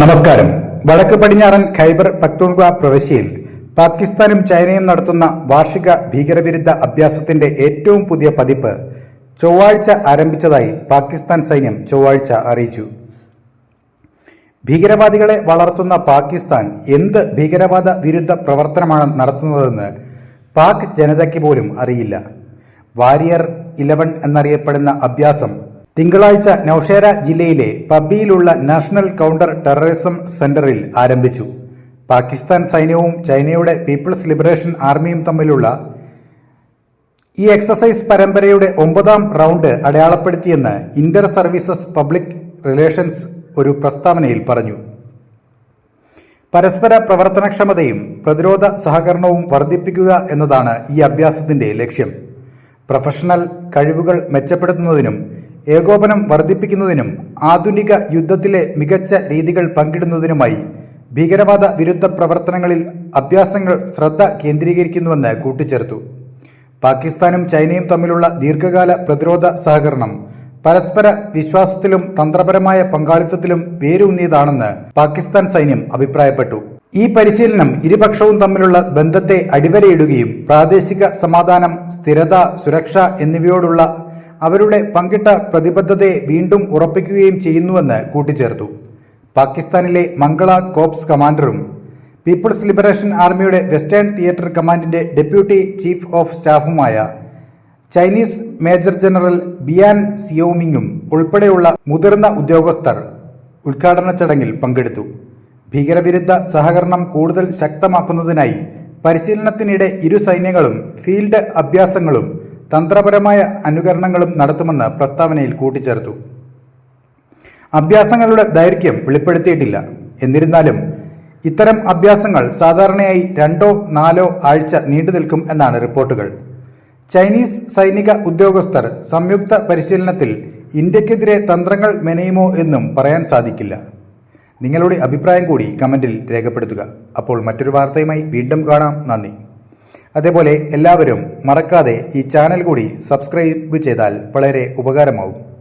നമസ്കാരം. വടക്ക് പടിഞ്ഞാറൻ ഖൈബർ പക്തൂൺഖ പ്രവിശ്യയിൽ പാകിസ്ഥാനും ചൈനയും നടത്തുന്ന വാർഷിക ഭീകരവിരുദ്ധ അഭ്യാസത്തിന്റെ ഏറ്റവും പുതിയ പതിപ്പ് ചൊവ്വാഴ്ച ആരംഭിച്ചതായി പാകിസ്ഥാൻ സൈന്യം ചൊവ്വാഴ്ച അറിയിച്ചു. ഭീകരവാദികളെ വളർത്തുന്ന പാകിസ്ഥാൻ എന്ത് ഭീകരവാദ വിരുദ്ധ പ്രവർത്തനമാണ് നടത്തുന്നതെന്ന് പാക് ജനതയ്ക്ക് പോലും അറിയില്ല. വാരിയർ ഇലവൻ എന്നറിയപ്പെടുന്ന അഭ്യാസം തിങ്കളാഴ്ച നൌഷേര ജില്ലയിലെ പബ്ബിയിലുള്ള നാഷണൽ കൗണ്ടർ ടെററിസം സെന്ററിൽ ആരംഭിച്ചു. പാകിസ്ഥാൻ സൈന്യവും ചൈനയുടെ പീപ്പിൾസ് ലിബറേഷൻ ആർമിയും തമ്മിലുള്ള ഈ എക്സസൈസ് പരമ്പരയുടെ ഒമ്പതാം റൗണ്ട് അടയാളപ്പെടുത്തിയെന്ന് ഇന്റർ സർവീസസ് പബ്ലിക് റിലേഷൻസ് ഒരു പ്രസ്താവനയിൽ പറഞ്ഞു. പരസ്പര പ്രവർത്തനക്ഷമതയും പ്രതിരോധ സഹകരണവും വർദ്ധിപ്പിക്കുക എന്നതാണ് ഈ അഭ്യാസത്തിന്റെ ലക്ഷ്യം. പ്രൊഫഷണൽ കഴിവുകൾ മെച്ചപ്പെടുത്തുന്നതിനും ഏകോപനം വർദ്ധിപ്പിക്കുന്നതിനും ആധുനിക യുദ്ധത്തിലെ മികച്ച രീതികൾ പങ്കിടുന്നതിനുമായി ഭീകരവാദ വിരുദ്ധ പ്രവർത്തനങ്ങളിൽ അഭ്യാസങ്ങൾ ശ്രദ്ധ കേന്ദ്രീകരിക്കുന്നുവെന്ന് കൂട്ടിച്ചേർത്തു. പാകിസ്ഥാനും ചൈനയും തമ്മിലുള്ള ദീർഘകാല പ്രതിരോധ സഹകരണം പരസ്പര വിശ്വാസത്തിലും തന്ത്രപരമായ പങ്കാളിത്തത്തിലും വേരൂന്നിയതാണെന്ന് പാകിസ്ഥാൻ സൈന്യം അഭിപ്രായപ്പെട്ടു. ഈ പരിശീലനം ഇരുപക്ഷവും തമ്മിലുള്ള ബന്ധത്തെ അടിവരയിടുകയും പ്രാദേശിക സമാധാനം സ്ഥിരത സുരക്ഷ എന്നിവയോടുള്ള അവരുടെ പങ്കിട്ട പ്രതിബദ്ധതയെ വീണ്ടും ഉറപ്പിക്കുകയും ചെയ്യുന്നുവെന്ന് കൂട്ടിച്ചേർത്തു. പാകിസ്ഥാനിലെ മംഗള കോപ്സ് കമാൻഡറും പീപ്പിൾസ് ലിബറേഷൻ ആർമിയുടെ വെസ്റ്റേൺ തിയേറ്റർ കമാൻഡിന്റെ ഡെപ്യൂട്ടി ചീഫ് ഓഫ് സ്റ്റാഫുമായ ചൈനീസ് മേജർ ജനറൽ ബിയാൻ സിയോമിങ്ങും ഉൾപ്പെടെയുള്ള മുതിർന്ന ഉദ്യോഗസ്ഥർ ഉദ്ഘാടന ചടങ്ങിൽ പങ്കെടുത്തു. ഭീകരവിരുദ്ധ സഹകരണം കൂടുതൽ ശക്തമാക്കുന്നതിനായി പരിശീലനത്തിനിടെ ഇരു സൈന്യങ്ങളും ഫീൽഡ് അഭ്യാസങ്ങളും തന്ത്രപരമായ അനുകരണങ്ങളും നടത്തുമെന്ന് പ്രസ്താവനയിൽ കൂട്ടിച്ചേർത്തു. അഭ്യാസങ്ങളുടെ ദൈർഘ്യം വെളിപ്പെടുത്തിയിട്ടില്ല. എന്നിരുന്നാലും ഇത്തരം അഭ്യാസങ്ങൾ സാധാരണയായി രണ്ടോ നാലോ ആഴ്ച നീണ്ടു നിൽക്കും എന്നാണ് റിപ്പോർട്ടുകൾ. ചൈനീസ് സൈനിക ഉദ്യോഗസ്ഥർ സംയുക്ത പരിശീലനത്തിൽ ഇന്ത്യക്കെതിരെ തന്ത്രങ്ങൾ മെനയുമോ എന്നും പറയാൻ സാധിക്കില്ല. നിങ്ങളുടെ അഭിപ്രായം കൂടി കമന്റിൽ രേഖപ്പെടുത്തുക. അപ്പോൾ മറ്റൊരു വാർത്തയുമായി വീണ്ടും കാണാം. നന്ദി. അതേപോലെ എല്ലാവരും മറക്കാതെ ഈ ചാനൽ കൂടി സബ്സ്ക്രൈബ് ചെയ്താൽ വളരെ ഉപകാരമാവും.